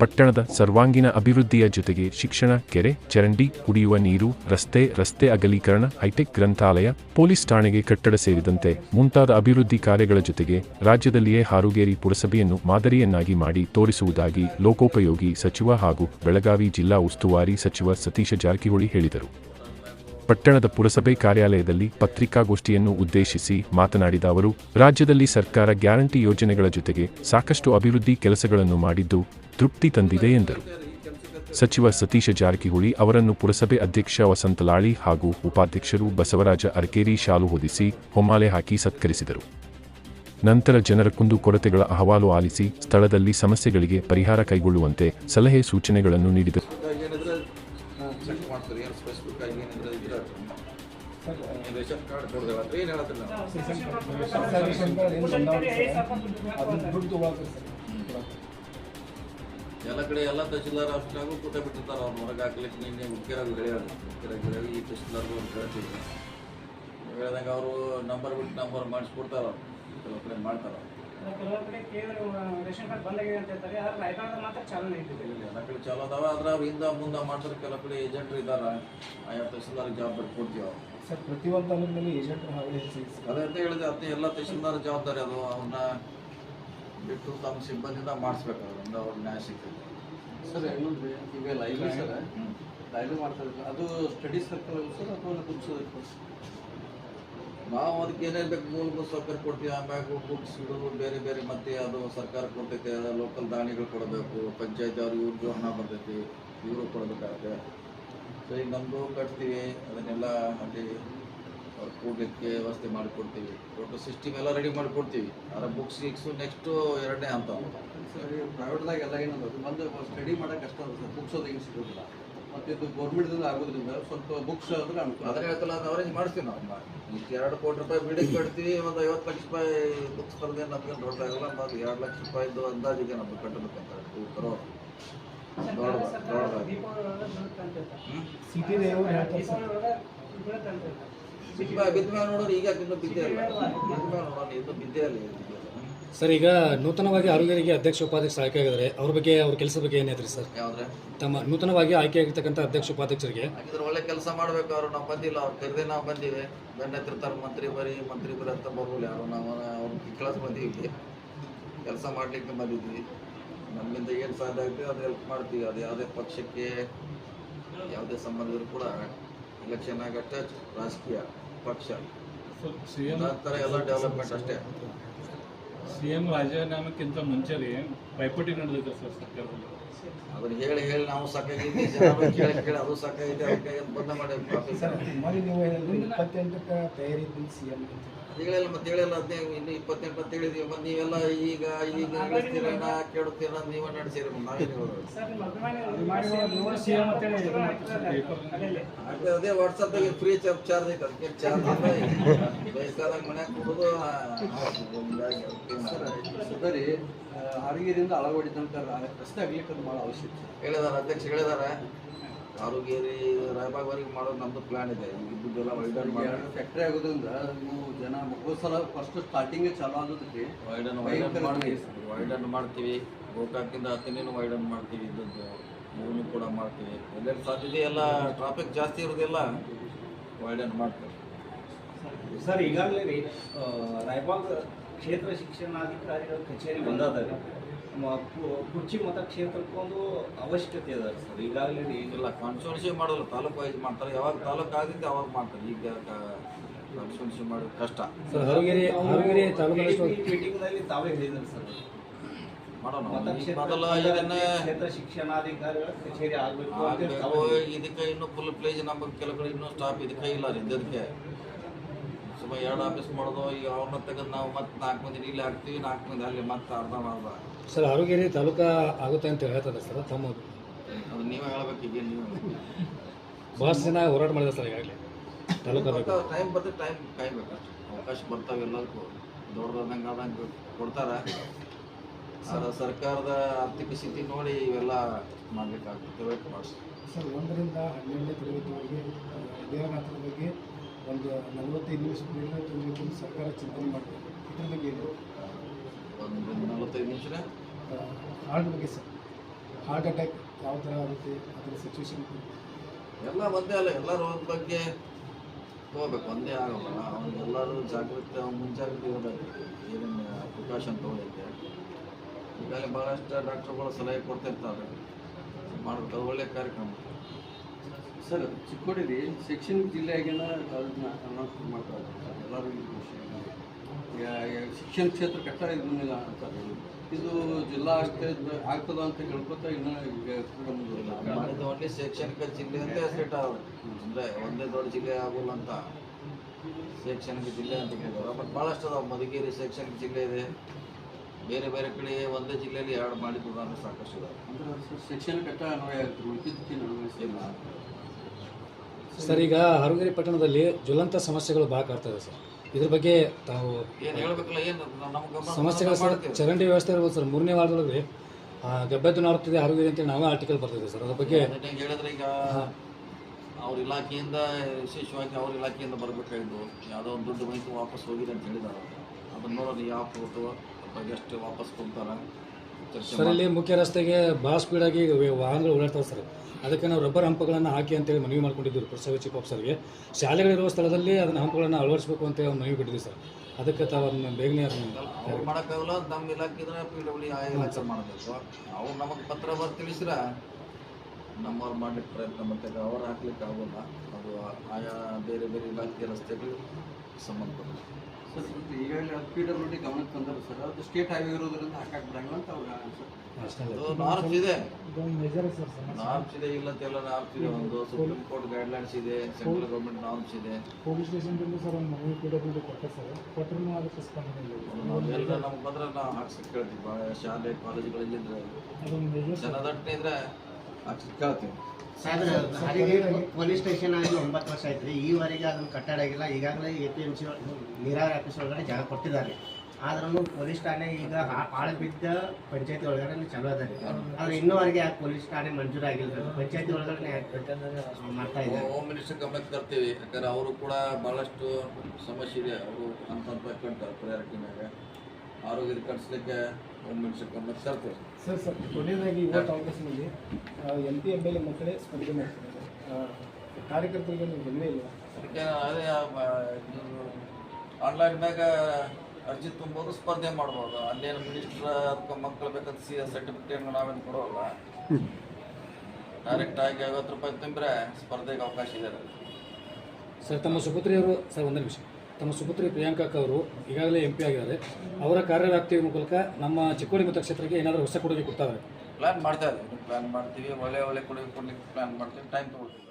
ಪಟ್ಟಣದ ಸರ್ವಾಂಗೀಣ ಅಭಿವೃದ್ಧಿಯ ಜೊತೆಗೆ ಶಿಕ್ಷಣ, ಕೆರೆ, ಚರಂಡಿ, ಕುಡಿಯುವ ನೀರು, ರಸ್ತೆ ರಸ್ತೆ ಅಗಲೀಕರಣ, ಹೈಟೆಕ್ ಗ್ರಂಥಾಲಯ, ಪೊಲೀಸ್ ಠಾಣೆಗೆ ಕಟ್ಟಡ ಸೇರಿದಂತೆ ಮುಂತಾದ ಅಭಿವೃದ್ಧಿ ಕಾರ್ಯಗಳ ಜೊತೆಗೆ ರಾಜ್ಯದಲ್ಲಿಯೇ ಹಾರುಗೇರಿ ಪುರಸಭೆಯನ್ನು ಮಾದರಿಯನ್ನಾಗಿ ಮಾಡಿ ತೋರಿಸುವುದಾಗಿ ಲೋಕೋಪಯೋಗಿ ಸಚಿವ ಹಾಗೂ ಬೆಳಗಾವಿ ಜಿಲ್ಲಾ ಉಸ್ತುವಾರಿ ಸಚಿವ ಸತೀಶ ಜಾರಕಿಹೊಳಿ ಹೇಳಿದರು. ಪಟ್ಟಣದ ಪುರಸಭೆ ಕಾರ್ಯಾಲಯದಲ್ಲಿ ಪತ್ರಿಕಾಗೋಷ್ಠಿಯನ್ನು ಉದ್ದೇಶಿಸಿ ಮಾತನಾಡಿದ ಅವರು, ರಾಜ್ಯದಲ್ಲಿ ಸರ್ಕಾರ ಗ್ಯಾರಂಟಿ ಯೋಜನೆಗಳ ಜೊತೆಗೆ ಸಾಕಷ್ಟು ಅಭಿವೃದ್ಧಿ ಕೆಲಸಗಳನ್ನು ಮಾಡಿದ್ದು ತೃಪ್ತಿ ತಂದಿದೆ ಎಂದರು. ಸಚಿವ ಸತೀಶ ಜಾರಕಿಹೊಳಿ ಅವರನ್ನು ಪುರಸಭೆ ಅಧ್ಯಕ್ಷ ವಸಂತಲಾಳಿ ಹಾಗೂ ಉಪಾಧ್ಯಕ್ಷರು ಬಸವರಾಜ ಅರಕೇರಿ ಶಾಲು ಹೊದಿಸಿ ಹೊಮಾಲೆ ಹಾಕಿ ಸತ್ಕರಿಸಿದರು. ನಂತರ ಜನರ ಕುಂದು ಕೊರತೆಗಳ ಅಹವಾಲು ಆಲಿಸಿ ಸ್ಥಳದಲ್ಲಿ ಸಮಸ್ಯೆಗಳಿಗೆ ಪರಿಹಾರ ಕೈಗೊಳ್ಳುವಂತೆ ಸಲಹೆ ಸೂಚನೆಗಳನ್ನು ನೀಡಿದರು. ಎಲ್ಲ ಕಡೆ ಎಲ್ಲ ತಹಶೀಲ್ದಾರ್ ಆಫೀಸ್ನಾಗೂ ಕೂಟ ಬಿಟ್ಟಿರ್ತಾರೆ, ಅವ್ರು ಹೊರಗೆ ಹಾಕ್ಲಿಕ್ಕೆ ನಿನ್ನೆ ಮುಖ್ಯರಾಗಿ ಗೆಳೆಯೋದು ಮುಖ್ಯರಾಗಿ ಹೇಳಿ ಈ ತಹಶೀಲ್ದಾರ್ಗಳು ಅಂತ ಹೇಳ್ತಿದ್ರು ಹೇಳ್ದಂಗೆ ಅವರು ನಂಬರ್ ಬಿಟ್ಟು ನಂಬರ್ ಮಾಡಿಸ್ಕೊಡ್ತಾರ ಕೆಲವು ಕಡೆ ಮಾಡ್ತಾರ ಕೆಲವೊಂದು ಕಡೆ ಕೇವಲ ರೇಷನ್ ಕಾರ್ಡ್ ಬಂದಾಗಿದೆ ಅಂತ ಹೇಳ್ತಾರೆ. ಆದ್ರೆ ಮಾತ್ರ ಚಾಲನೆ ಎಲ್ಲ ಕಡೆ ಚಾಲು ಅದಾವ. ಆದ್ರೆ ಹಿಂದ ಮುಂದೆ ಮಾಡ್ತಾರೆ. ಕೆಲವು ಕಡೆ ಏಜೆಂಟ್ರು ಇದಾರ. ಆಯಾ ತಹಸೀಲ್ದಾರ್ ಜವಾಬ್ದಾರಿ ಬರ್ಕೊಡ್ತೀವಿ ಅವ್ರು ಸರ್ ಪ್ರತಿಯೊಂದು ತಾಲೂಕಿನಲ್ಲಿ ಏಜೆಂಟ್ ಅದೇ ಅಂತ ಹೇಳಿದೆ ಅದನ್ನ ಎಲ್ಲ ತಹಸೀಲ್ದಾರ್ ಜವಾಬ್ದಾರಿ ಅದು. ಅವನ್ನ ಬಿಟ್ಟು ತಮ್ಮ ಸಿಬ್ಬಂದಿಯಿಂದ ಮಾಡಿಸ್ಬೇಕು. ಅದರಿಂದ ಅವ್ರಿಗೆ ನ್ಯಾಯ ಸಿಗ್ತದೆ. ಸರ್ ಇನ್ನೊಂದು ಈಗ ಲೈಬ್ರರಿ ಸರ್. ಲೈಬ್ರರಿ ಮಾಡ್ತಾರೆ ಅದು ಸ್ಟಡಿ ಸರ್ಕಲ್ ಸರ್ ಅಥವಾ ಬುಕ್ಸ್ ನಾವು ಅದಕ್ಕೆ ಏನೇನು ಬೇಕು, ಮೂಲಭೂತ ಸೌಕರ್ಯ ಕೊಡ್ತೀವಿ. ಆಮ್ಯಾಗ ಇಡೋದು ಬೇರೆ ಬೇರೆ ಮತ್ತೆ ಅದು ಸರ್ಕಾರ ಕೊಡ್ತೈತೆ ಲೋಕಲ್ ದಾನಿಗಳು ಕೊಡಬೇಕು, ಪಂಚಾಯತ್ ಅವ್ರು ಇವ್ರಿಗೂ ಹಣ ಬರ್ತೈತಿ, ಇವರು ಕೊಡಬೇಕಾಗುತ್ತೆ. ಸೊ ಈಗ ನಮ್ಮದು ಕಟ್ತೀವಿ, ಅದನ್ನೆಲ್ಲ ಅಲ್ಲಿ ಅವ್ರು ಕೂಡಲಿಕ್ಕೆ ವ್ಯವಸ್ಥೆ ಮಾಡಿಕೊಡ್ತೀವಿ. ಒಟ್ಟು ಸಿಸ್ಟಮ್ ಎಲ್ಲ ರೆಡಿ ಮಾಡಿಕೊಡ್ತೀವಿ. ಆದರೆ ಬುಕ್ಸ್ ಗಿಕ್ಸು ನೆಕ್ಸ್ಟು ಎರಡನೇ ಹಂತ. ಸರ್ ಪ್ರೈವೇಟ್ದಾಗ ಎಲ್ಲ ಏನಂದ್ರೆ ಒಂದು ಸ್ಟಡಿ ಮಾಡೋಕ್ಕೆ ಕಷ್ಟ ಸರ್. ಬುಕ್ಸ್ ಅದು ಹಿಂಗೆ ಸಿಗೋದಿಲ್ಲ. ಮತ್ತು ಇದು ಗೌರ್ಮೆಂಟ್ದಿಂದ ಆಗೋದ್ರಿಂದ ಸ್ವಲ್ಪ ಬುಕ್ಸ್ ಅಂದ್ರೆ ಅನುಕೂಲ. ಅದನ್ನ ಹೇಳ್ತಲ್ಲ ಅದು ಅವರೇಂಜ್ ಮಾಡಿಸ್ತೀವಿ ನಾವು ಈಗ. ಎರಡು ಕೋಟಿ ರೂಪಾಯಿ ಬಿಡಿಗೆ ಕಟ್ತೀವಿ ಒಂದು ಐವತ್ತು ಲಕ್ಷ ರೂಪಾಯಿ ಬುಕ್ಸ್ ನಮಗೆ ನಮ್ಗೆ ದೊಡ್ಡದಾಗಲ್ಲ ಒಂದು ಎರಡು ಲಕ್ಷ ರೂಪಾಯಿದು ಅಂದಾಜಿಗೆ ನಮ್ಗೆ ಕಟ್ಟಬೇಕಂತ ಬರೋ ಸಿಟಿ ಬಿದ್ದ ಮೇಲೆ ನೋಡೋರು ಈಗ ಇನ್ನೂ ಬಿದ್ದೇ ಇಲ್ಲ? ಬಿದ್ದ ಮೇಲೆ ನೋಡೋಣ ಇನ್ನೂ ಬಿದ್ದೇ ಇಲ್ಲ ಇದು. ಸರ್ ಈಗ ನೂತನವಾಗಿ ಆರೋಗ್ಯರಿಗೆ ಅಧ್ಯಕ್ಷ ಉಪಾಧ್ಯಕ್ಷರು ಆಯ್ಕೆ ಆಗಿದ್ದಾರೆ. ಅವ್ರ ಬಗ್ಗೆ ಅವ್ರ ಕೆಲಸ ಬಗ್ಗೆ ಏನು ಹೇಳ್ತೀರಿ ಸರ್? ಯಾವ್ದ್ರೆ? ತಮ್ಮ ನೂತನವಾಗಿ ಆಯ್ಕೆ ಆಗಿರ್ತಕ್ಕಂಥ ಅಧ್ಯಕ್ಷ ಉಪಾಧ್ಯಕ್ಷರಿಗೆ. ಹಾಗಿದ್ರೆ ಒಳ್ಳೆ ಕೆಲಸ ಮಾಡ್ಬೇಕು. ಅವ್ರು ನಾವು ಬಂದಿಲ್ಲ. ಅವ್ರು ಕರೆದೇ ನಾವು ಬಂದಿವೆ. ಬೆನ್ನ ಹತ್ತಿರ್ತಾರೆ ಮಂತ್ರಿ ಬರಿ ಮಂತ್ರಿ ಬರಿ ಅಂತ ಬರೋಲ್ಲ ಯಾರು ನಾವು ಅವ್ರ ಕೆಲಸ ಬಂದೀವಿ. ಕೆಲಸ ಮಾಡ್ಲಿಕ್ಕೆ ಬಂದಿದ್ವಿ. ನಮ್ಮಿಂದ ಏನು ಸಾಧ್ಯ ಆಗ್ತದೆ ಅದು ಹೆಲ್ಪ್ ಮಾಡ್ತೀವಿ. ಅದು ಯಾವುದೇ ಪಕ್ಷಕ್ಕೆ ಯಾವುದೇ ಸಂಬಂಧ ಇದ್ರೂ ಕೂಡ ಎಲೆಕ್ಷನ್ ಆಗಷ್ಟೇ ರಾಜಕೀಯ ಪಕ್ಷ. ನಂತರ ಎಲ್ಲ ಡೆವಲಪ್ಮೆಂಟ್ ಅಷ್ಟೇ. ಸಿ ಎಂ ರಾಜೀನಾಮೆಕ್ಕಿಂತ ಮುಂಚೆ ರೀ ಪೈಪೋಟಿ ನಡೆದಿದೆ ಸರ್ ಸರ್ಕಾರದಲ್ಲಿ. ಅದನ್ನ ಹೇಳಿ ಹೇಳಿ ನಾವು ಕೇಳಿ ಕೇಳಿ ಅದು ಸಾಕಾಗಿದೆ ಅದಕ್ಕೆ ಬಂದ ಮಾಡಿ ಸರ್ ಮೊನ್ನೆ ನೀವು ಹೇಳಿದ್ರಿ ಇಪ್ಪತ್ತೆಂಟಕ್ಕೆ ತಯಾರಿ ಸಿ ಎಂ ಹೇಳಿಲ್ಲ ಮತ್ತೆ ಹೇಳಿಲ್ಲ ಹದಿನೈದು ಇನ್ನು ಇಪ್ಪತ್ತೆಂಟು ಅಂತ ಹೇಳಿದೀವಿ. ಮತ್ತೆ ನೀವೆಲ್ಲ ಈಗ ಈಗ ಇಳಿಸ್ತೀರಣ್ಣ ಕೇಳುತ್ತೀರ ನೀವ ನಡೆಸಿರಿ ಅದೇ ಅದೇ ವಾಟ್ಸಪ್ದಾಗ ಫ್ರೀ ಚಾರ್ಜ್ ಚಾರ್ಜ್ ಐತೆ. ಅದಕ್ಕೆ ಚಾರ್ಜ್ ಬೈಕಾಲ ಮನ್ಯಾಗ ಕೊಡೋದು ಸರಿ ಹಾರಿಗೆರಿಂದ ಅಳವಡಿದಂಥ ರಸ್ತೆ ಆಗ್ಲಿಕ್ಕೆ ಅದು ಭಾಳ ಅವಶ್ಯಕ. ಹೇಳಿದಾರೆ ಅಧ್ಯಕ್ಷ ಹೇಳಿದಾರೆ. ಆರೋಗ್ಯರಿ ರಾಯಬಾಗ್ವರೆಗೆ ಮಾಡೋದು ನಮ್ದು ಪ್ಲಾನ್ ಇದೆ. ಈಗ ಇದ್ದಿದ್ದೆಲ್ಲ ವೈಡನ್ ಮಾಡಿ ಫ್ಯಾಕ್ಟ್ರಿ ಆಗೋದ್ರಿಂದ ನೀವು ಜನ ಹೋದ ಸಲ ಫಸ್ಟ್ ಸ್ಟಾರ್ಟಿಂಗೇ ಚಾಲು ಆಗೋದಕ್ಕೆ ವೈಡನ್ ವೈಡನ್ ಮಾಡ್ತೀವಿ. ವೈಡನ್ ಮಾಡ್ತೀವಿ. ಗೋಕಾಕಿಂದ ಹತ್ತನೇನು ವೈಡನ್ ಮಾಡ್ತೀವಿ. ಇದ್ದದ್ದು ಮೂವನು ಕೂಡ ಮಾಡ್ತೀವಿ. ಎಲ್ಲೆಲ್ಲಿ ಸಾಧ್ಯತೆ ಎಲ್ಲ ಟ್ರಾಫಿಕ್ ಜಾಸ್ತಿ ಇರೋದಿಲ್ಲ ವೈಡನ್ ಮಾಡ್ತೀವಿ ಸರ್ ಈಗಾಗಲೇ ರೀ ರಾಯಬಾಗ್ ಕ್ಷೇತ್ರ ಶಿಕ್ಷಣಾಧಿಕಾರಿಗಳ ಕಚೇರಿ ಬಂದದ ಕುರ್ಚಿ ಮತಕ್ಷೇತ್ರಕ್ಕೊಂದು ಅವಶ್ಯಕತೆ ಅದ ರೀ ಸರ್. ಈಗಾಗಲೇ ಇಲ್ಲ ಕಾನ್ಸ್ಟಿಟ್ಯೂನ್ಸಿ ಮಾಡೋಲ್ಲ ತಾಲೂಕು ವೈಸ್ ಮಾಡ್ತಾರೆ. ಯಾವಾಗ ತಾಲೂಕು ಆಗಿದ್ದೆ ಅವಾಗ ಮಾಡ್ತಾರೆ. ಈಗ ಕಾನ್ಸ್ಟಿಟ್ಯೂನ್ಸಿ ಮಾಡೋದು ಕಷ್ಟ. ಸರ್ ಹಾರುಗೇರಿ ಹಾರುಗೇರಿ ತಾಲೂಕು ಮೀಟಿಂಗ್ನಲ್ಲಿ ತಾವೇ ಹೇಳಿದ್ರು ಸರ್. ಮಾಡೋಣ ಮೊದಲ ಇದನ್ನೇ ಕ್ಷೇತ್ರ ಶಿಕ್ಷಣಾಧಿಕಾರಿಗಳ ಕಚೇರಿ ಆಗಬೇಕು. ಇದಕ್ಕೆ ಇನ್ನೂ ಫುಲ್ ಪ್ಲೇಜ್ ನಮ್ಮ ಕೆಲವು ಕಡೆ ಇನ್ನೂ ಸ್ಟಾಪ್ ಇದಕ್ಕೆ ಇಲ್ಲ ರೀ ಇದಕ್ಕೆ. ಸುಮ್ಮನೆ ಎರಡು ಆಫೀಸ್ ಮಾಡೋದು ಈಗ ಅವ್ರನ್ನ ತೆಗೆದು ನಾವು ಮತ್ತೆ ನಾಲ್ಕು ಮಂದಿ ಇಲ್ಲಿ ಹಾಕ್ತೀವಿ ನಾಲ್ಕು ಮಂದಿ ಅಲ್ಲಿ ಮತ್ತೆ ಅರ್ಧ ಅರ್ಧ ಸರ್ ಆರೋಗ್ಯರಿ ತಾಲೂಕಾ ಆಗುತ್ತೆ ಅಂತ ಹೇಳ್ತಾರೆ ಸರ್ ತಮ್ಮ ಅದು ನೀವೇ ಹೇಳ್ಬೇಕು ಈಗ ನೀವು ಬಹಳಷ್ಟು ಜನ ಹೋರಾಟ ಮಾಡಿದೆ ಸರ್ ಈಗಾಗಲೇ. ತಾಲೂಕಾ ಟೈಮ್ ಬರ್ತದೆ ಟೈಮ್ ಕಾಯ್ಬೇಕು. ಅವಕಾಶ ಬರ್ತಾವೆ ಎಲ್ಲದಕ್ಕೂ. ದೊಡ್ಡದಾದಂಗೆ ಆದಂಗೆ ಕೊಡ್ತಾರೆ. ಸರ್ ಸರ್ಕಾರದ ಆರ್ಥಿಕ ಸ್ಥಿತಿ ನೋಡಿ ಇವೆಲ್ಲ ಮಾಡಬೇಕಾಗುತ್ತೆ ಸರ್ ಒಂದರಿಂದ ಹನ್ನೆರಡನೇ ತರಗತಿವರೆಗೆ ವಿದ್ಯಾರ್ಥಿಗಳ ಬಗ್ಗೆ ಒಂದು ನಲವತ್ತೈದು ನಿಮಿಷ ನಿರ್ಣಯ ಸರ್ಕಾರ ಚಿಂತನೆ ಮಾಡಬೇಕು. ಇದ್ರ ಬಗ್ಗೆ ಒಂದು ನಲವತ್ತೈದು ನಿಮಿಷನೇ? ಹಾರ್ಟ್ ಬಗ್ಗೆ ಸರ್ ಹಾರ್ಟ್ ಅಟ್ಯಾಕ್ ಯಾವ ಥರ ಆಗುತ್ತೆ ಅದರ ಸಿಚುವೇಶನ್ ಎಲ್ಲ ಒಂದೇ ಅಲ್ಲ ಎಲ್ಲ ರೋಗದ ಬಗ್ಗೆ ತಗೋಬೇಕು ಒಂದೇ ಆಗೋಲ್ಲ. ಅವ್ನು ಎಲ್ಲರೂ ಜಾಗೃತಿ ಅವ್ನು ಮುಂಜಾಗ್ರತೆ ಇರಬೇಕು. ಏನೇನು ಪ್ರಿಕಾಷನ್ ತೊಗೊಳಕ್ಕೆ ಈಗಾಗಲೇ ಭಾಳಷ್ಟು ಡಾಕ್ಟ್ರುಗಳು ಸಲಹೆ ಕೊಡ್ತಿರ್ತಾರೆ ಮಾಡ್ಬೇಕು ಅದು ಒಳ್ಳೆ ಕಾರ್ಯಕ್ರಮ. ಸರ್ ಚಿಕ್ಕೋಡಿ ಶೈಕ್ಷಣಿಕ ಜಿಲ್ಲೆಯಾಗಿನ ಅನೌನ್ಸ್ಮೆಂಟ್ ಅನೌನ್ಸ್ ಮಾಡ್ತಾರೆ ಎಲ್ಲರಿಗೂ ಖುಷಿ. ಶಿಕ್ಷಣ ಕ್ಷೇತ್ರ ಕಟ್ಟ ಇದನ್ನಿಲ್ಲ ಅಂತಾರೆ ಇದು ಜಿಲ್ಲಾ ಅಷ್ಟೇ ಆಗ್ತದ ಅಂತ ಹೇಳ್ಕೊತಾ ಇನ್ನೂ. ಮಾಡಿದ ಒಳ್ಳೆ ಶೈಕ್ಷಣಿಕ ಜಿಲ್ಲೆ ಅಂತ ಹೆಸರಿಟ್ಟಾವ್ರೆ ಅಂದ್ರೆ ಒಂದೇ ದೊಡ್ಡ ಜಿಲ್ಲೆ ಆಗೋಲ್ಲ ಅಂತ. ಶೈಕ್ಷಣಿಕ ಜಿಲ್ಲೆ ಅಂತ ಹೇಳಿದಾರೆ ಬಟ್ ಭಾಳಷ್ಟು ಅದಾವ. ಮಧುಗಿರಿ ಶೈಕ್ಷಣಿಕ ಜಿಲ್ಲೆ ಇದೆ. ಬೇರೆ ಬೇರೆ ಕಡೆ ಒಂದೇ ಜಿಲ್ಲೆಯಲ್ಲಿ ಎರಡು ಮಾಡಿದ್ರು ಅಂದ್ರೆ ಸಾಕಷ್ಟು ಇದಾವೆ. ಸ- ಶಿಕ್ಷಣ ಕಟ್ಟ ಸರ್ ಈಗ ಹರಗಿರಿ ಪಟ್ಟಣದಲ್ಲಿ ಜ್ವಲಂತ ಸಮಸ್ಯೆಗಳು ಭಾಳ ಸರ್. ಇದ್ರ ಬಗ್ಗೆ ತಾವು ಏನು ಹೇಳ್ಬೇಕಲ್ಲ ಏನು ನಮ್ಗೆ ಸಮಸ್ಯೆಗಳು ಸರ್ ಚರಂಡಿ ವ್ಯವಸ್ಥೆ ಇರ್ಬೋದು ಸರ್ ಮೂರನೇ ವಾರದೊಳಗೆ ಗಬ್ಬೆದ್ದು ನಾಡುತ್ತಿದೆ ಹಾರುಗೇರಿ ಅಂತೇಳಿ ನಾವೇ ಆರ್ಟಿಕಲ್ ಬರ್ತಿದೆ ಸರ್. ಅದ್ರ ಬಗ್ಗೆ ಹೇಳಿದ್ರೆ ಈಗ ಅವ್ರ ಇಲಾಖೆಯಿಂದ ವಿಶೇಷವಾಗಿ ಅವ್ರ ಇಲಾಖೆಯಿಂದ ಬರಬೇಕಾಗಿದ್ದು ಯಾವುದೋ ಒಂದು ದುಡ್ಡು ಮಾಹಿತಿ ವಾಪಸ್ ಹೋಗಿದೆ ಅಂತ ಹೇಳಿದಾರೆ. ಅದನ್ನ ನೋಡೋದು ಯಾವ ಫೋಟೋ ಅಥವಾ ಎಷ್ಟು ವಾಪಸ್ ಕೊಡ್ತಾರ? ಚರ್ಚೆ ಸರ್ ಇಲ್ಲಿ ಮುಖ್ಯ ರಸ್ತೆಗೆ ಭಾಳ ಸ್ಪೀಡಾಗಿ ವಾಹನಗಳು ಓಡಾಡ್ತಾವೆ ಸರ್. ಅದಕ್ಕೆ ನಾವು ರಬ್ಬರ್ ಹಂಪಗಳನ್ನು ಹಾಕಿ ಅಂತೇಳಿ ಮನವಿ ಮಾಡ್ಕೊಂಡಿದ್ದೀವಿ ಪುರಸಭೆ ಚೀಫ್ ಆಫೀಸರ್ಗೆ ಶಾಲೆಗಳಿರುವ ಸ್ಥಳದಲ್ಲಿ ಅದನ್ನ ಹಂಪಗಳನ್ನು ಅಳವಡಿಸಬೇಕು ಅಂತ ಒಂದು ಮನವಿ ಕೊಟ್ಟಿದ್ದೀವಿ ಸರ್. ಅದಕ್ಕೆ ತಾವು ಅದನ್ನ ಬೇಗನೆ ಅದನ್ನ ಅವ್ರು ಮಾಡೋಕ್ಕಾಗಲ್ಲ ನಮ್ಮ ಇಲಾಖೆ ಪಿ ಡಬ್ಲ್ಯೂ ಆ ಇಲಾಖೆ ಮಾಡಬೇಕು. ಅವ್ರು ನಮಗೆ ಪತ್ರ ಬರ್ ತಿಳಿಸಿರ ನಮ್ಮವ್ರು ಮಾಡ್ಲಿಕ್ಕೆ ಪ್ರಯತ್ನ ಮಾಡ್ತಾರೆ ಅವ್ರು ಹಾಕ್ಲಿಕ್ಕೆ ಆಗೋಲ್ಲ. ಅದು ಆಯಾ ಬೇರೆ ಬೇರೆ ಇಲಾಖೆ ರಸ್ತೆಗಳು ಸಂಬಂಧಪಟ್ಟ ಸರ್ ಈಗಾಗಲೇ ಪಿ ಡಬ್ಲ್ಯೂ ಡಿ ಗಮನಕ್ಕೆ ತಂದರೆ ಸರ್ ಅದು ಸ್ಟೇಟ್ ಹೈವೇ ಇರೋದ್ರಿಂದ ಹಾಕಕ್ಕೆ ಬಿಡಂಗಿಲ್ಲ ಅಂತ ಅವ್ರ ಅದು ಇದೆ. ಇದೊಂದು ಮೇಜರ್ ಸರ್ ಸಮಸ್ಯೆ. ನಾರ್ಮ್ಸ್ ಇದೆ ಇಲ್ಲ ಅಂತ ಎಲ್ಲ ನಾರ್ಮ್ಸ್ ಇದೆ. ಒಂದು ಸುಪ್ರೀಂ ಕೋರ್ಟ್ ಗೈಡ್ಲೈನ್ಸ್ ಇದೆ ಸೆಂಟ್ರಲ್ ಗೌರ್ಮೆಂಟ್ ನಾರ್ಮ್ಸ್ ಇದೆ. ಪೊಲೀಸ್ ಸ್ಟೇಷನ್ದಿಂದ ಸರ್ ಒಂದು ಮನವಿ ಪಿ ಡಬ್ಲ್ಯೂ ಡಿ ಕೊಟ್ಟೆ ಸರ್. ಕೊಟ್ಟರು ಅದಕ್ಕೆ ಸ್ಪಂದನೆ ನಮ್ಗೆ ಬಂದ್ರೆ ನಾವು ಹಾಕ್ಸಕ್ಕೆ ಕೇಳ್ತೀವಿ. ಭಾಳ ಶಾಲೆ ಕಾಲೇಜುಗಳಲ್ಲಿ ಜನದಟ್ಟಣೆ ಇದ್ರೆ ಕೇಳ್ತೀವಿ ಸಾಹೇಬ್ರೆ ಹಾಗೆ ಪೊಲೀಸ್ ಸ್ಟೇಷನ್ ಆಗಿ ಒಂಬತ್ತು ವರ್ಷ ಆಯ್ತು. ರೀ ಈವರೆಗೆ ಅದನ್ನು ಕಟ್ಟಡ ಆಗಿಲ್ಲ. ಈಗಾಗಲೇ ಎ ಪಿ ಎಂ ಸಿ ನೀರಾವರಿ ಆಫೀಸ್ ಒಳಗಡೆ ಜಾಗ ಕೊಟ್ಟಿದ್ದಾರೆ. ಆದ್ರೂ ಪೊಲೀಸ್ ಠಾಣೆ ಈಗ ಹಾಳು ಬಿದ್ದ ಪಂಚಾಯತಿ ಒಳಗಡೆ ಚಲೋ ಅದ ರೀ ಆದ್ರೆ ಇನ್ನೂವರೆಗೆ ಯಾಕೆ ಪೊಲೀಸ್ ಠಾಣೆ ಮಂಜೂರಾಗಿಲ್ಲ ಆಗಿಲ್ಲ. ಪಂಚಾಯತಿ ಒಳಗಡೆ ಯಾಕೆ ಮಾಡ್ತಾ ಇದ್ದಾರೆ. ಹೋಮ್ ಮಿನಿಸ್ಟರ್ ಗಮನಕ್ಕೆ ತರ್ತೀವಿ. ಯಾಕಂದ್ರೆ ಅವರು ಕೂಡ ಭಾಳಷ್ಟು ಸಮಸ್ಯೆ ಇದೆ. ಅವರು ಅಂತ ಮ್ಯಾಗ ಆರೋಗ್ಯದ ಕಟ್ಸ್ಲಿಕ್ಕೆ ಗಮನಕ್ಕೆ ತರ್ತೀವಿ. ಸರ್ ಸರ್ ಕೊನೆಯದಾಗಿ ಇವತ್ತು ಕಾಂಗ್ರೆಸ್ನಲ್ಲಿ M P M L A ಮಕ್ಕಳೇ ಸ್ಪರ್ಧೆ ಮಾಡ್ತಾರೆ. ಕಾರ್ಯಕರ್ತರಿಗೆ ನೀವು ಇಲ್ಲ ಅದಕ್ಕೆ ಅದೇ ಆನ್ಲೈನ್ದಾಗ ಆನ್ಲೈನ್ ಮ್ಯಾಗ ಅರ್ಜಿ ತುಂಬೋದು ಸ್ಪರ್ಧೆ ಮಾಡ್ಬೋದು. ಅಲ್ಲೇನು ಮಿನಿಸ್ಟರ್ ಅದಕ್ಕೆ ಮಕ್ಕಳು ಬೇಕಂತ ಸಿ ಸರ್ಟಿಫಿಕೇಟ್ ನಾವೇನು ಕೊಡೋಲ್ಲ. ಡೈರೆಕ್ಟ್ ಆಗಿ ಐವತ್ತು ರೂಪಾಯಿ ತುಂಬಿದ್ರೆ ಸ್ಪರ್ಧೆಗೆ ಅವಕಾಶ ಇದೆ. ಸರ್ ತಮ್ಮ ಸುಪುತ್ರಿಯವರು ಸರ್ ಒಂದೇ ನಿಮಿಷ. ತಮ್ಮ ಸುಪುತ್ರಿ ಪ್ರಿಯಾಂಕಾ ಅವರು ಈಗಾಗಲೇ ಎಂ ಪಿ ಆಗಿದ್ದಾರೆ. ಅವರ ಕಾರ್ಯವ್ಯಾಪ್ತಿಯ ಮೂಲಕ ನಮ್ಮ ಚಿಕ್ಕೋಡಿ ಮತಕ್ಷೇತ್ರಕ್ಕೆ ಏನಾದರೂ ಹೊಸ ಕೊಡುಗೆ ಕೊಡ್ತಾರೆ ಪ್ಲ್ಯಾನ್ ಮಾಡ್ತಾ ಇದ್ದೀವಿ. ಪ್ಲ್ಯಾನ್ ಮಾಡ್ತೀವಿ. ಒಳ್ಳೆ ಒಳ್ಳೆ ಕೊಡುಗೆ ಕೊಡ್ಲಿಕ್ಕೆ ಪ್ಲ್ಯಾನ್ ಮಾಡ್ತೀವಿ. ಟೈಮ್ ತೊಗೊಳ್ತೀವಿ.